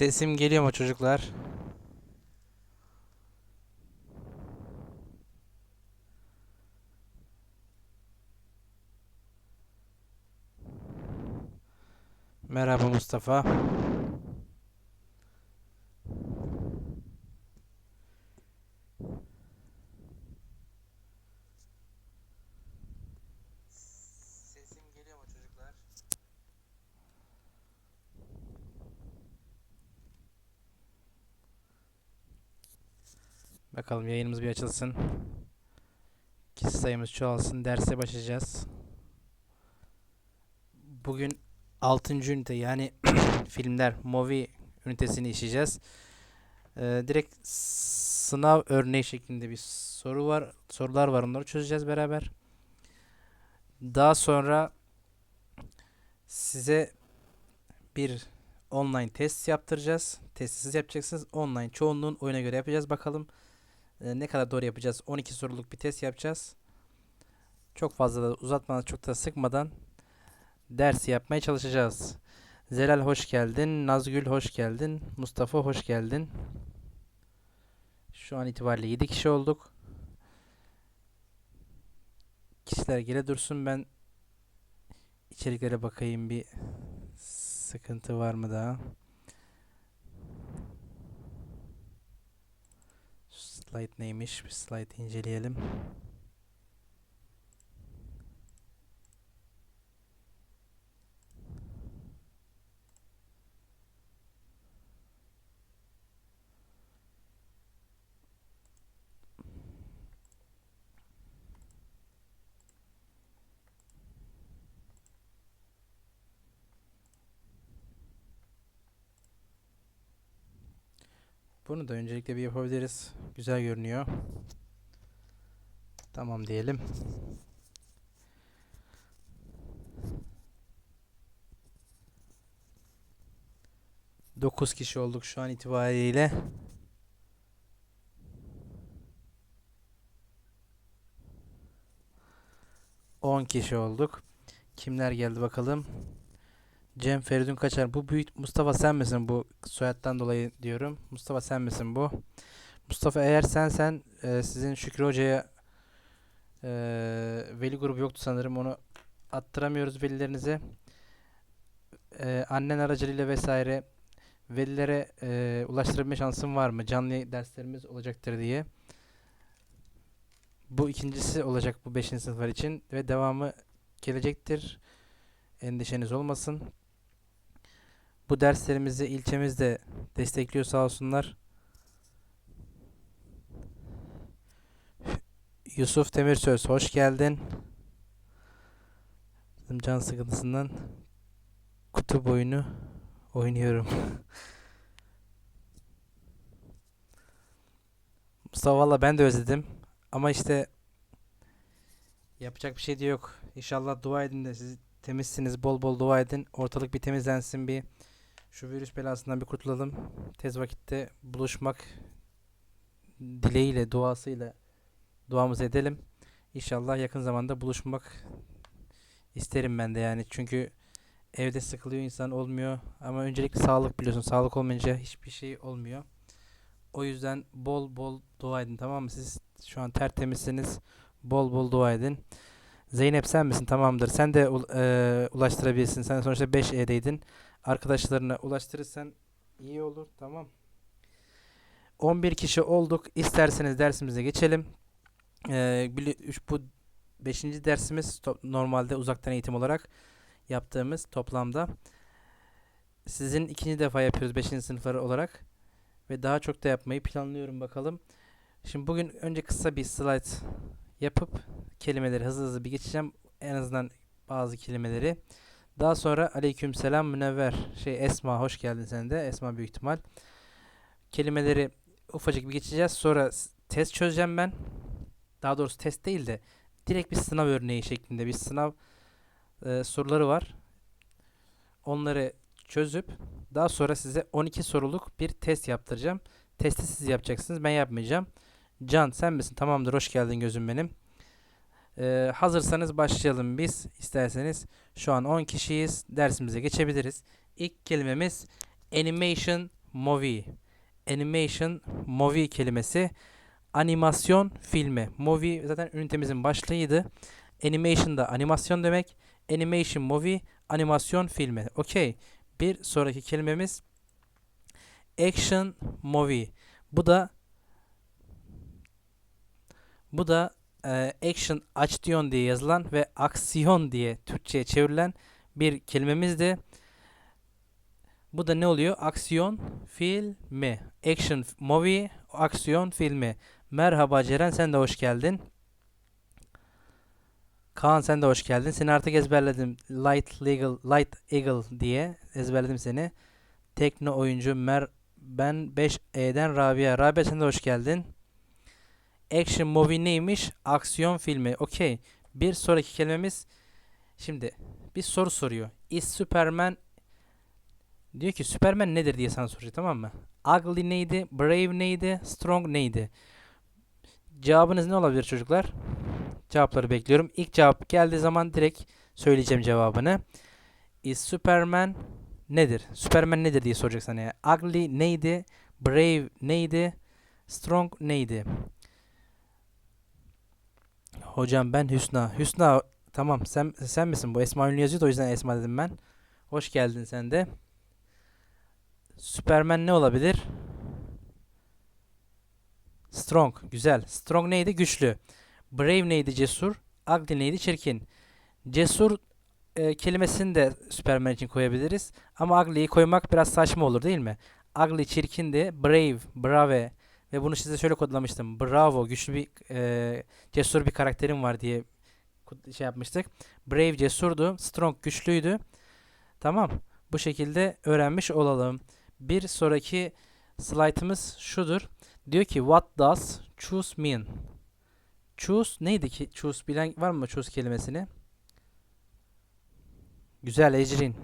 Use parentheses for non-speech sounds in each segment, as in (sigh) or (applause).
Sesim geliyor mu çocuklar? Merhaba Mustafa. Sesim geliyor mu çocuklar? Bakalım yayınımız bir açılsın. Kişi sayımız çoğalsın. Derse başlayacağız. Bugün 6. ünite yani (clears throat) filmler, movie ünitesini işleyeceğiz. Ee, direkt sınav örneği şeklinde bir soru var. Sorular var. Onları çözeceğiz beraber. Daha sonra size bir online test yaptıracağız. Testi siz yapacaksınız. Online çoğunluğun oyuna göre yapacağız. Bakalım e, ne kadar doğru yapacağız. 12 soruluk bir test yapacağız. Çok fazla da uzatmadan çok da sıkmadan dersi yapmaya çalışacağız. Zelal hoş geldin. Nazgül hoş geldin. Mustafa hoş geldin. Şu an itibariyle 7 kişi olduk. Kişiler gele dursun ben içeriklere bakayım bir sıkıntı var mı daha. Slide neymiş? Bir slide inceleyelim. Bunu da öncelikle bir yapabiliriz. Güzel görünüyor. Tamam diyelim. Dokuz kişi olduk şu an itibariyle. On kişi olduk. Kimler geldi bakalım. Cem Feridun Kaçar. Bu büyük Mustafa sen misin bu soyaddan dolayı diyorum. Mustafa sen misin bu? Mustafa eğer sen sen e, sizin Şükrü Hoca'ya e, veli grubu yoktu sanırım onu attıramıyoruz velilerinize. E, annen aracılığıyla vesaire velilere e, ulaştırabilme şansın var mı? Canlı derslerimiz olacaktır diye. Bu ikincisi olacak bu 5. sınıflar için ve devamı gelecektir. Endişeniz olmasın. Bu derslerimizi ilçemiz de destekliyor sağ olsunlar. Yusuf Demirsöz hoş geldin. Bizim can sıkıntısından kutu boyunu oynuyorum. (laughs) Mustafa valla ben de özledim. Ama işte yapacak bir şey de yok. İnşallah dua edin de siz temizsiniz. Bol bol dua edin. Ortalık bir temizlensin bir. Şu virüs belasından bir kurtulalım. Tez vakitte buluşmak dileğiyle, duasıyla duamızı edelim. İnşallah yakın zamanda buluşmak isterim ben de yani. Çünkü evde sıkılıyor insan olmuyor. Ama öncelikle sağlık biliyorsun. Sağlık olmayınca hiçbir şey olmuyor. O yüzden bol bol dua edin tamam mı? Siz şu an tertemizsiniz. Bol bol dua edin. Zeynep sen misin? Tamamdır. Sen de eee, ulaştırabilirsin. Sen sonuçta 5E'deydin. Arkadaşlarına ulaştırırsan iyi olur. Tamam. 11 kişi olduk. İsterseniz dersimize geçelim. Üç- bu 5. dersimiz normalde uzaktan eğitim olarak yaptığımız toplamda. Sizin ikinci defa yapıyoruz 5. sınıfları olarak. Ve daha çok da yapmayı planlıyorum bakalım. Şimdi bugün önce kısa bir slide yapıp kelimeleri hızlı hızlı bir geçeceğim. En azından bazı kelimeleri. Daha sonra aleykümselam münevver. Şey Esma hoş geldin sen de. Esma büyük ihtimal. Kelimeleri ufacık bir geçeceğiz. Sonra test çözeceğim ben. Daha doğrusu test değil de direkt bir sınav örneği şeklinde bir sınav e, soruları var. Onları çözüp daha sonra size 12 soruluk bir test yaptıracağım. Testi siz yapacaksınız. Ben yapmayacağım. Can sen misin? Tamamdır. Hoş geldin gözüm benim. Ee, hazırsanız başlayalım biz. İsterseniz şu an 10 kişiyiz. Dersimize geçebiliriz. İlk kelimemiz animation movie. Animation movie kelimesi animasyon filmi. Movie zaten ünitemizin başlığıydı. Animation da animasyon demek. Animation movie animasyon filmi. Okey. Bir sonraki kelimemiz action movie. Bu da bu da e, action action diye yazılan ve aksiyon diye Türkçe'ye çevrilen bir kelimemizdi. Bu da ne oluyor? Aksiyon filmi. Action movie, aksiyon filmi. Merhaba Ceren sen de hoş geldin. Kaan sen de hoş geldin. Seni artık ezberledim. Light Legal, Light Eagle diye ezberledim seni. Tekno oyuncu Mer ben 5E'den Rabia. Rabia sen de hoş geldin. Action movie neymiş? Aksiyon filmi. Okey. Bir sonraki kelimemiz şimdi bir soru soruyor. Is Superman diyor ki Superman nedir diye sana soracak tamam mı? Ugly neydi? Brave neydi? Strong neydi? Cevabınız ne olabilir çocuklar? Cevapları bekliyorum. İlk cevap geldiği zaman direkt söyleyeceğim cevabını. Is Superman nedir? Superman nedir diye soracak sana. Ugly neydi? Brave neydi? Strong neydi? Hocam ben Hüsna. Hüsna tamam sen sen misin bu? Esma ünlü yazıyordu o yüzden Esma dedim ben. Hoş geldin sen de. Superman ne olabilir? Strong. Güzel. Strong neydi? Güçlü. Brave neydi? Cesur. Ugly neydi? Çirkin. Cesur e, kelimesini de Superman için koyabiliriz. Ama ugly'yi koymak biraz saçma olur değil mi? Ugly çirkindi. Brave, brave ve bunu size şöyle kodlamıştım. Bravo, güçlü bir e, cesur bir karakterim var diye şey yapmıştık. Brave cesurdu. Strong güçlüydü. Tamam. Bu şekilde öğrenmiş olalım. Bir sonraki slaytımız şudur. Diyor ki what does choose mean? Choose neydi ki? Choose bilen var mı choose kelimesini? Güzel Ecrin.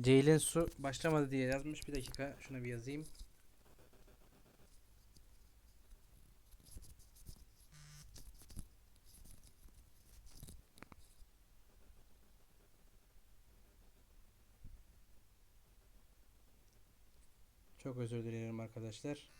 Ceylin su başlamadı diye yazmış. Bir dakika şuna bir yazayım. Çok özür dilerim arkadaşlar.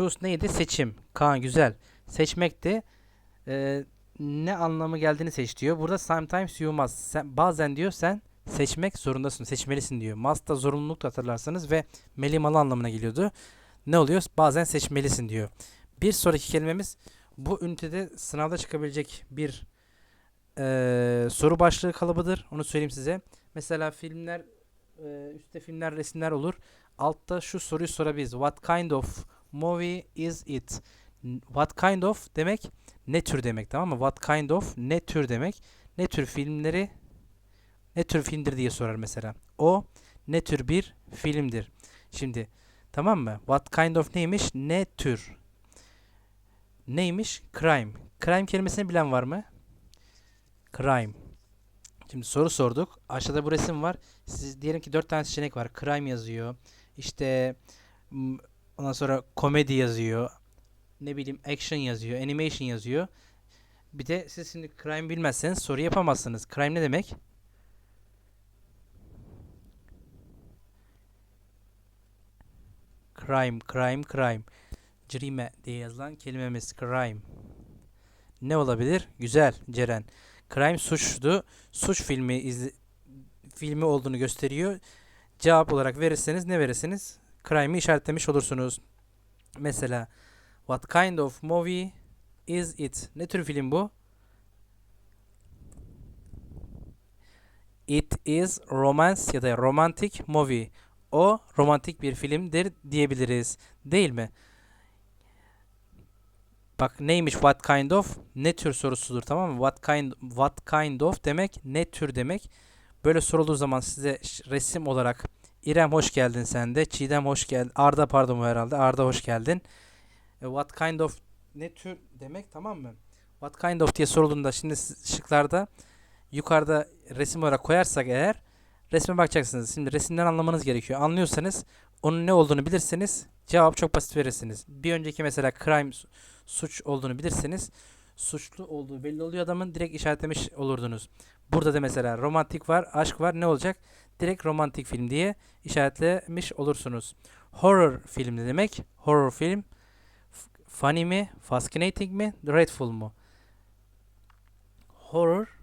Choose neydi? Seçim. Kaan güzel. Seçmekti. Ee, ne anlamı geldiğini seç diyor. Burada sometimes you must. Sen, bazen diyor sen seçmek zorundasın. Seçmelisin diyor. Must da zorunluluk da hatırlarsanız ve melimalı anlamına geliyordu. Ne oluyor? Bazen seçmelisin diyor. Bir sonraki kelimemiz bu ünitede sınavda çıkabilecek bir eee, soru başlığı kalıbıdır. Onu söyleyeyim size. Mesela filmler eee, üstte filmler, resimler olur. Altta şu soruyu sorabiliriz. What kind of movie is it? What kind of demek ne tür demek tamam mı? What kind of ne tür demek? Ne tür filmleri ne tür filmdir diye sorar mesela. O ne tür bir filmdir. Şimdi tamam mı? What kind of neymiş? Ne tür. Neymiş? Crime. Crime kelimesini bilen var mı? Crime. Şimdi soru sorduk. Aşağıda bu resim var. Siz diyelim ki dört tane seçenek var. Crime yazıyor. İşte ondan sonra komedi yazıyor. Ne bileyim action yazıyor. Animation yazıyor. Bir de siz şimdi crime bilmezseniz soru yapamazsınız. Crime ne demek? Crime, crime, crime. Crime diye yazılan kelimemiz crime. Ne olabilir? Güzel Ceren. Crime suçtu. Suç filmi izle, filmi olduğunu gösteriyor. Cevap olarak verirseniz ne verirsiniz? Crime'i işaretlemiş olursunuz. Mesela What kind of movie is it? Ne tür film bu? It is romance ya da romantic movie. O romantik bir filmdir diyebiliriz. Değil mi? Bak neymiş what kind of? Ne tür sorusudur tamam mı? What kind what kind of demek ne tür demek. Böyle sorulduğu zaman size resim olarak İrem hoş geldin sen de. Çiğdem hoş geldin. Arda pardon bu herhalde. Arda hoş geldin. E, what kind of ne tür demek tamam mı? What kind of diye sorulduğunda şimdi şıklarda yukarıda resim olarak koyarsak eğer resme bakacaksınız. Şimdi resimden anlamanız gerekiyor. Anlıyorsanız onun ne olduğunu bilirseniz cevap çok basit verirsiniz. Bir önceki mesela crime su- suç olduğunu bilirseniz suçlu olduğu belli oluyor adamın direkt işaretlemiş olurdunuz. Burada da mesela romantik var, aşk var ne olacak? Direkt romantik film diye işaretlemiş olursunuz. Horror film ne demek? Horror film funny mi? Fascinating mi? Dreadful mu? Horror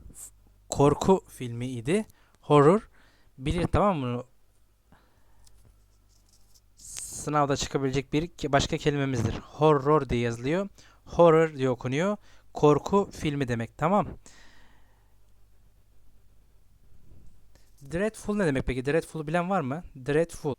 korku filmi idi. Horror bilir tamam mı? Sınavda çıkabilecek bir başka kelimemizdir. Horror diye yazılıyor. Horror diye okunuyor. Korku filmi demek tamam. Dreadful ne demek peki? Dreadful'u bilen var mı? Dreadful.